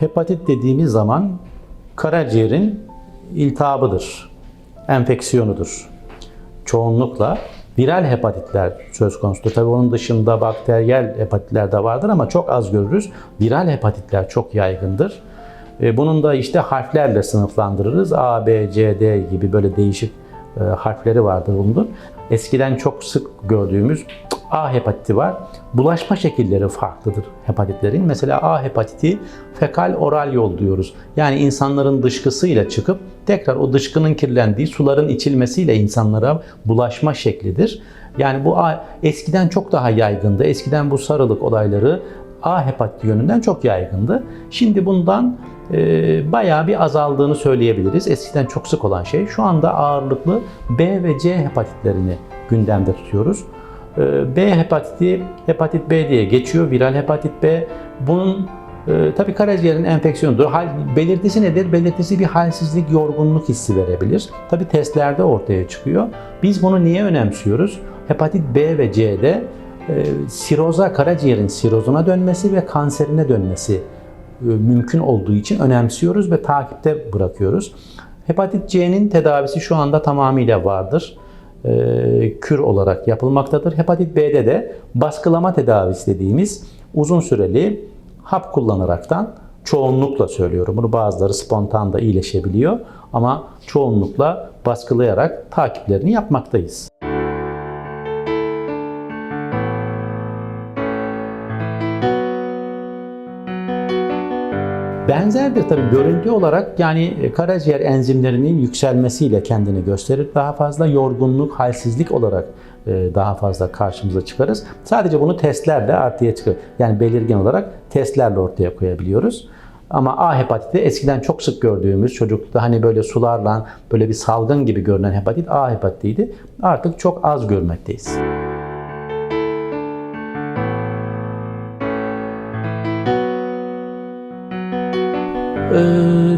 hepatit dediğimiz zaman karaciğerin iltihabıdır, enfeksiyonudur. Çoğunlukla viral hepatitler söz konusudur. Tabii onun dışında bakteriyel hepatitler de vardır ama çok az görürüz. Viral hepatitler çok yaygındır. E, Bunun da işte harflerle sınıflandırırız. A, B, C, D gibi böyle değişik e, harfleri vardır bunun. Eskiden çok sık gördüğümüz A hepatiti var. Bulaşma şekilleri farklıdır hepatitlerin. Mesela A hepatiti fekal oral yol diyoruz. Yani insanların dışkısıyla çıkıp tekrar o dışkının kirlendiği suların içilmesiyle insanlara bulaşma şeklidir. Yani bu A, eskiden çok daha yaygındı. Eskiden bu sarılık olayları A hepatiti yönünden çok yaygındı. Şimdi bundan e, bayağı bir azaldığını söyleyebiliriz. Eskiden çok sık olan şey. Şu anda ağırlıklı B ve C hepatitlerini gündemde tutuyoruz. E, B hepatiti, hepatit B diye geçiyor. Viral hepatit B. Bunun e, tabii karaciğerin enfeksiyonudur. Hal, belirtisi nedir? Belirtisi bir halsizlik, yorgunluk hissi verebilir. Tabii testlerde ortaya çıkıyor. Biz bunu niye önemsiyoruz? Hepatit B ve C'de e, siroza, karaciğerin sirozuna dönmesi ve kanserine dönmesi e, mümkün olduğu için önemsiyoruz ve takipte bırakıyoruz. Hepatit C'nin tedavisi şu anda tamamıyla vardır. E, Kür olarak yapılmaktadır. Hepatit B'de de baskılama tedavisi dediğimiz uzun süreli hap kullanaraktan çoğunlukla söylüyorum. Bunu bazıları spontan da iyileşebiliyor ama çoğunlukla baskılayarak takiplerini yapmaktayız. Benzerdir tabii görüntü olarak yani e, karaciğer enzimlerinin yükselmesiyle kendini gösterir. Daha fazla yorgunluk, halsizlik olarak e, daha fazla karşımıza çıkarız. Sadece bunu testlerle artıya çıkar. Yani belirgin olarak testlerle ortaya koyabiliyoruz. Ama A hepatiti eskiden çok sık gördüğümüz çocukta hani böyle sularla böyle bir salgın gibi görünen hepatit A hepatitiydi. Artık çok az görmekteyiz.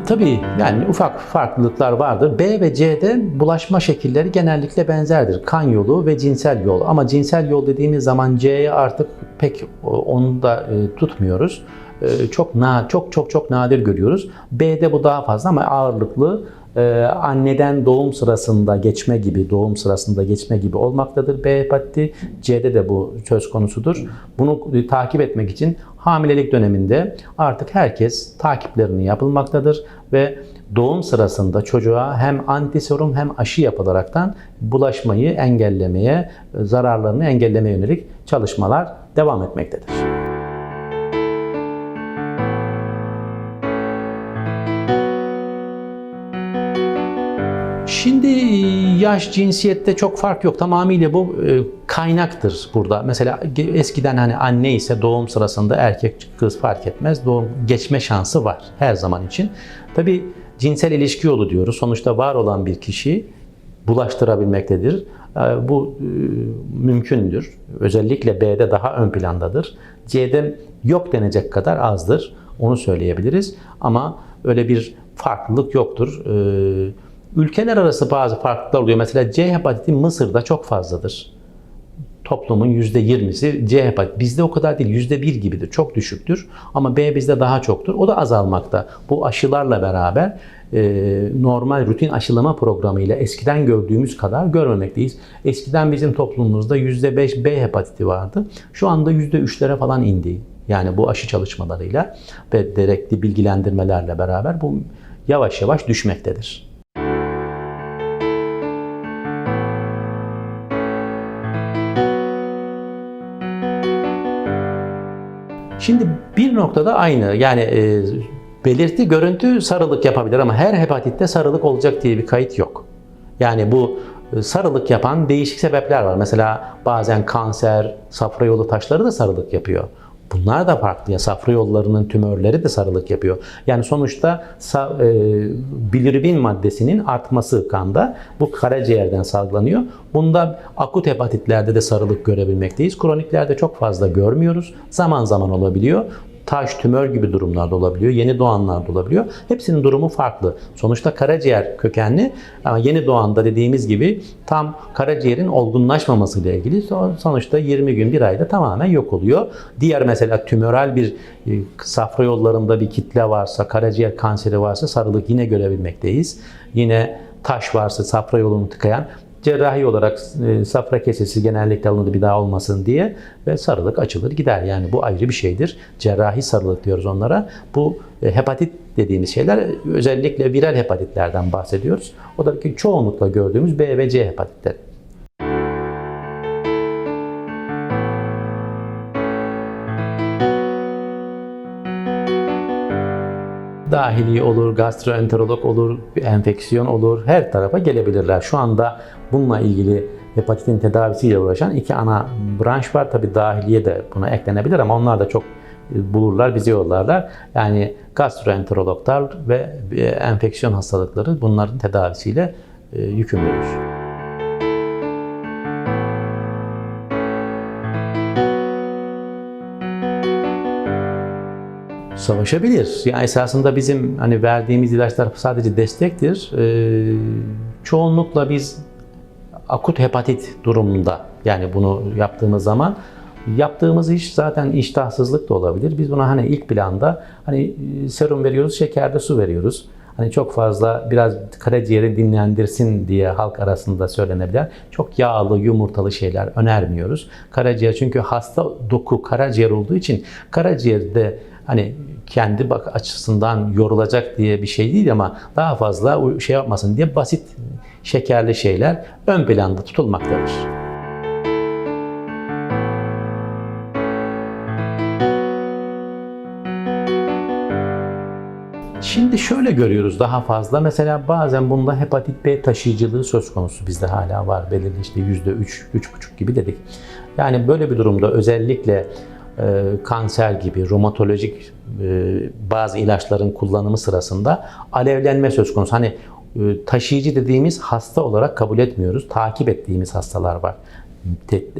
Tabii yani ufak farklılıklar vardır. B ve C'de bulaşma şekilleri genellikle benzerdir. Kan yolu ve cinsel yol. Ama cinsel yol dediğimiz zaman C'ye artık pek onu da e, tutmuyoruz. E, çok na çok çok çok nadir görüyoruz. B'de bu daha fazla ama ağırlıklı e, anneden doğum sırasında geçme gibi, doğum sırasında geçme gibi olmaktadır B hepatiti. C'de de bu söz konusudur. Bunu takip etmek için hamilelik döneminde artık herkes takiplerini yapılmaktadır ve doğum sırasında çocuğa hem antiserum hem aşı yapılaraktan bulaşmayı engellemeye, zararlarını engellemeye yönelik çalışmalar devam etmektedir. Şimdi yaş, cinsiyette çok fark yok. Tamamıyla bu e, kaynaktır burada. Mesela eskiden hani anne ise doğum sırasında erkek kız fark etmez. Doğum geçme şansı var her zaman için. Tabii cinsel ilişki yolu diyoruz. Sonuçta var olan bir kişi bulaştırabilmektedir. E, Bu e, mümkündür. Özellikle B'de daha ön plandadır. C'de yok denecek kadar azdır. Onu söyleyebiliriz. Ama öyle bir farklılık yoktur. E, Ülkeler arası bazı farklılıklar oluyor. Mesela C hepatiti Mısır'da çok fazladır. Toplumun %20'si C hepatit. Bizde o kadar değil. %1 gibidir. Çok düşüktür. Ama B bizde daha çoktur. O da azalmakta. Bu aşılarla beraber e, normal rutin aşılama programıyla eskiden gördüğümüz kadar görmemekteyiz. Eskiden bizim toplumumuzda %5 B hepatiti vardı. Şu anda %3'lere falan indi. Yani bu aşı çalışmalarıyla ve gerekli bilgilendirmelerle beraber bu yavaş yavaş düşmektedir. Şimdi bir noktada aynı. Yani e, belirti, görüntü sarılık yapabilir ama her hepatitte sarılık olacak diye bir kayıt yok. Yani bu e, sarılık yapan değişik sebepler var. Mesela bazen kanser, safra yolu taşları da sarılık yapıyor. Bunlar da farklı. Ya safra yollarının tümörleri de sarılık yapıyor. Yani sonuçta e, bilirubin maddesinin artması kanda bu karaciğerden salgılanıyor. Bunda akut hepatitlerde de sarılık görebilmekteyiz. Kroniklerde çok fazla görmüyoruz. Zaman zaman olabiliyor. Taş, tümör gibi durumlarda olabiliyor. Yeni doğanlarda olabiliyor. Hepsinin durumu farklı. Sonuçta karaciğer kökenli ama yeni doğanda dediğimiz gibi tam karaciğerin olgunlaşmaması ile ilgili son- sonuçta 20 gün bir ayda tamamen yok oluyor. Diğer mesela tümöral bir e, safra yollarında bir kitle varsa, karaciğer kanseri varsa sarılık yine görebilmekteyiz. Yine taş varsa safra yolunu tıkayan cerrahi olarak e, safra kesesi genellikle alınır bir daha olmasın diye ve sarılık açılır gider. Yani bu ayrı bir şeydir. Cerrahi sarılık diyoruz onlara. Bu e, hepatit dediğimiz şeyler özellikle viral hepatitlerden bahsediyoruz. O da ki çoğunlukla gördüğümüz B ve C hepatitleri. Dahili olur, gastroenterolog olur, enfeksiyon olur, her tarafa gelebilirler. Şu anda bununla ilgili hepatitin tedavisiyle uğraşan iki ana branş var. Tabi dahiliye de buna eklenebilir ama onlar da çok e, bulurlar, bizi yollarlar. Yani gastroenterologlar ve e, enfeksiyon hastalıkları bunların tedavisiyle e, yükümlüdür. Savaşabilir. Yani esasında bizim hani verdiğimiz ilaçlar sadece destektir. Ee, çoğunlukla biz akut hepatit durumunda yani bunu yaptığımız zaman yaptığımız iş zaten iştahsızlık da olabilir. Biz buna hani ilk planda hani serum veriyoruz, şekerde su veriyoruz. Hani çok fazla biraz karaciğeri dinlendirsin diye halk arasında söylenebilen çok yağlı, yumurtalı şeyler önermiyoruz. Karaciğer çünkü hasta doku karaciğer olduğu için karaciğerde hani kendi bak açısından yorulacak diye bir şey değil ama daha fazla şey yapmasın diye basit şekerli şeyler ön planda tutulmaktadır. Şimdi şöyle görüyoruz daha fazla. Mesela bazen bunda hepatit B taşıyıcılığı söz konusu bizde hala var. Belirli işte yüzde üç, üç buçuk gibi dedik. Yani böyle bir durumda özellikle kanser gibi romatolojik e, bazı ilaçların kullanımı sırasında alevlenme söz konusu. Hani e, taşıyıcı dediğimiz hasta olarak kabul etmiyoruz. Takip ettiğimiz hastalar var.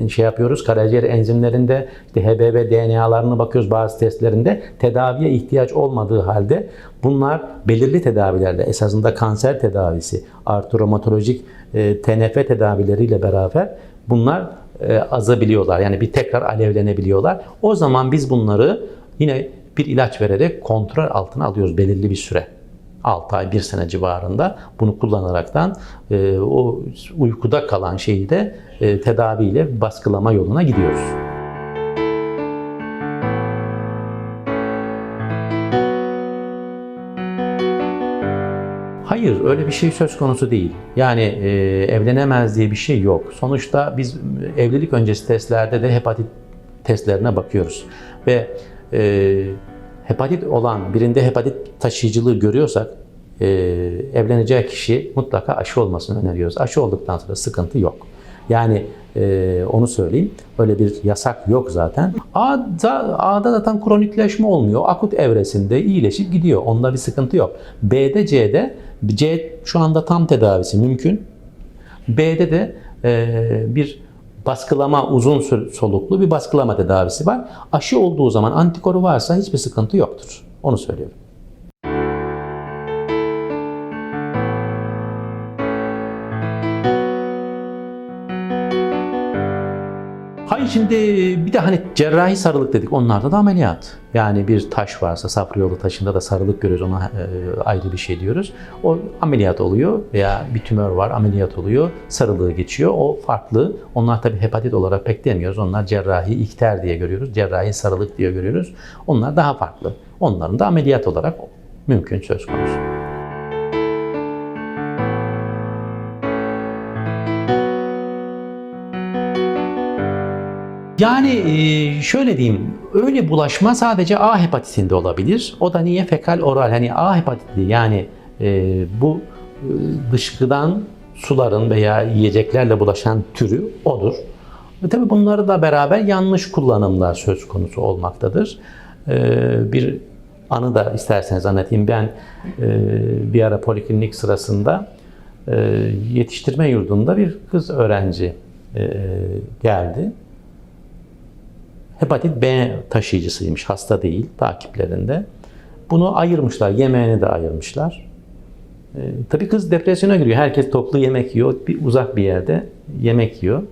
Şey yapıyoruz karaciğer enzimlerinde işte HBV DNA'larına bakıyoruz bazı testlerinde tedaviye ihtiyaç olmadığı halde bunlar belirli tedavilerle esasında kanser tedavisi artı romatolojik e, TNF tedavileriyle beraber bunlar e, azabiliyorlar. Yani bir tekrar alevlenebiliyorlar. O zaman biz bunları yine bir ilaç vererek kontrol altına alıyoruz belirli bir süre. 6 ay, 1 sene civarında bunu kullanaraktan e, o uykuda kalan şeyi de e, tedaviyle baskılama yoluna gidiyoruz. Hayır, öyle bir şey söz konusu değil. Yani e, evlenemez diye bir şey yok. Sonuçta biz evlilik öncesi testlerde de hepatit testlerine bakıyoruz. Ve e, hepatit olan birinde hepatit taşıyıcılığı görüyorsak e, evleneceği kişi mutlaka aşı olmasını öneriyoruz. Aşı olduktan sonra sıkıntı yok. Yani e, onu söyleyeyim. Öyle bir yasak yok zaten. A'da, A'da zaten kronikleşme olmuyor. Akut evresinde iyileşip gidiyor. Onda bir sıkıntı yok. B'de C'de C şu anda tam tedavisi mümkün. B'de de e, bir baskılama uzun soluklu bir baskılama tedavisi var. Aşı olduğu zaman antikoru varsa hiçbir sıkıntı yoktur. Onu söylüyorum. Şimdi bir de hani cerrahi sarılık dedik. Onlarda da ameliyat. Yani bir taş varsa safra yolu taşında da sarılık görüyoruz. Ona e, ayrı bir şey diyoruz. O ameliyat oluyor veya bir tümör var ameliyat oluyor. Sarılığı geçiyor. O farklı. Onlar tabii hepatit olarak pek demiyoruz. Onlar cerrahi ikter diye görüyoruz. Cerrahi sarılık diye görüyoruz. Onlar daha farklı. Onların da ameliyat olarak mümkün söz konusu. Yani e, şöyle diyeyim, öyle bulaşma sadece A hepatitinde olabilir. O da niye fekal oral? Hani A hepatiti yani e, bu e, dışkıdan suların veya yiyeceklerle bulaşan türü odur. Ve tabii bunları da beraber yanlış kullanımlar söz konusu olmaktadır. Bir anı da isterseniz anlatayım. Ben bir ara poliklinik sırasında yetiştirme yurdunda bir kız öğrenci geldi Hepatit B taşıyıcısıymış, hasta değil takiplerinde. Bunu ayırmışlar, yemeğini de ayırmışlar. Ee, tabii kız depresyona giriyor. Herkes toplu yemek yiyor. Bir uzak bir yerde yemek yiyor.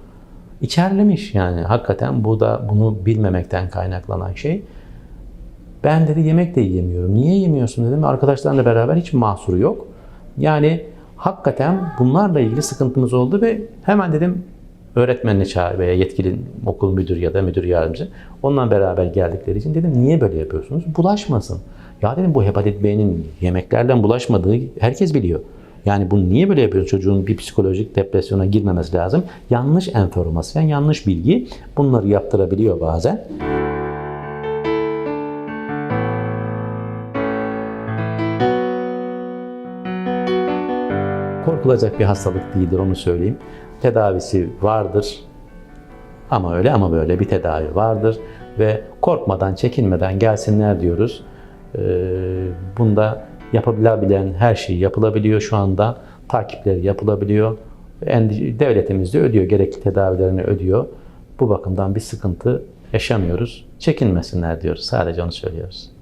İçerlemiş yani. Hakikaten bu da bunu bilmemekten kaynaklanan şey. Ben dedi yemek de yiyemiyorum. Niye yemiyorsun dedim. Arkadaşlarla beraber hiç mahsuru yok. Yani hakikaten bunlarla ilgili sıkıntımız oldu ve hemen dedim öğretmenini çağır veya yetkili okul müdür ya da müdür yardımcısı. Onunla beraber geldikleri için dedim niye böyle yapıyorsunuz? Bulaşmasın. Ya dedim bu hepatit B'nin yemeklerden bulaşmadığı herkes biliyor. Yani bunu niye böyle yapıyoruz? Çocuğun bir psikolojik depresyona girmemesi lazım. Yanlış enformasyon, yanlış bilgi bunları yaptırabiliyor bazen. Korkulacak bir hastalık değildir onu söyleyeyim. Tedavisi vardır. Ama öyle ama böyle bir tedavi vardır ve korkmadan, çekinmeden gelsinler diyoruz. Ee, bunda yapılabilen her şey yapılabiliyor şu anda. Takipleri yapılabiliyor. Devletimiz de ödüyor, gerekli tedavilerini ödüyor. Bu bakımdan bir sıkıntı yaşamıyoruz. Çekinmesinler diyoruz. Sadece onu söylüyoruz.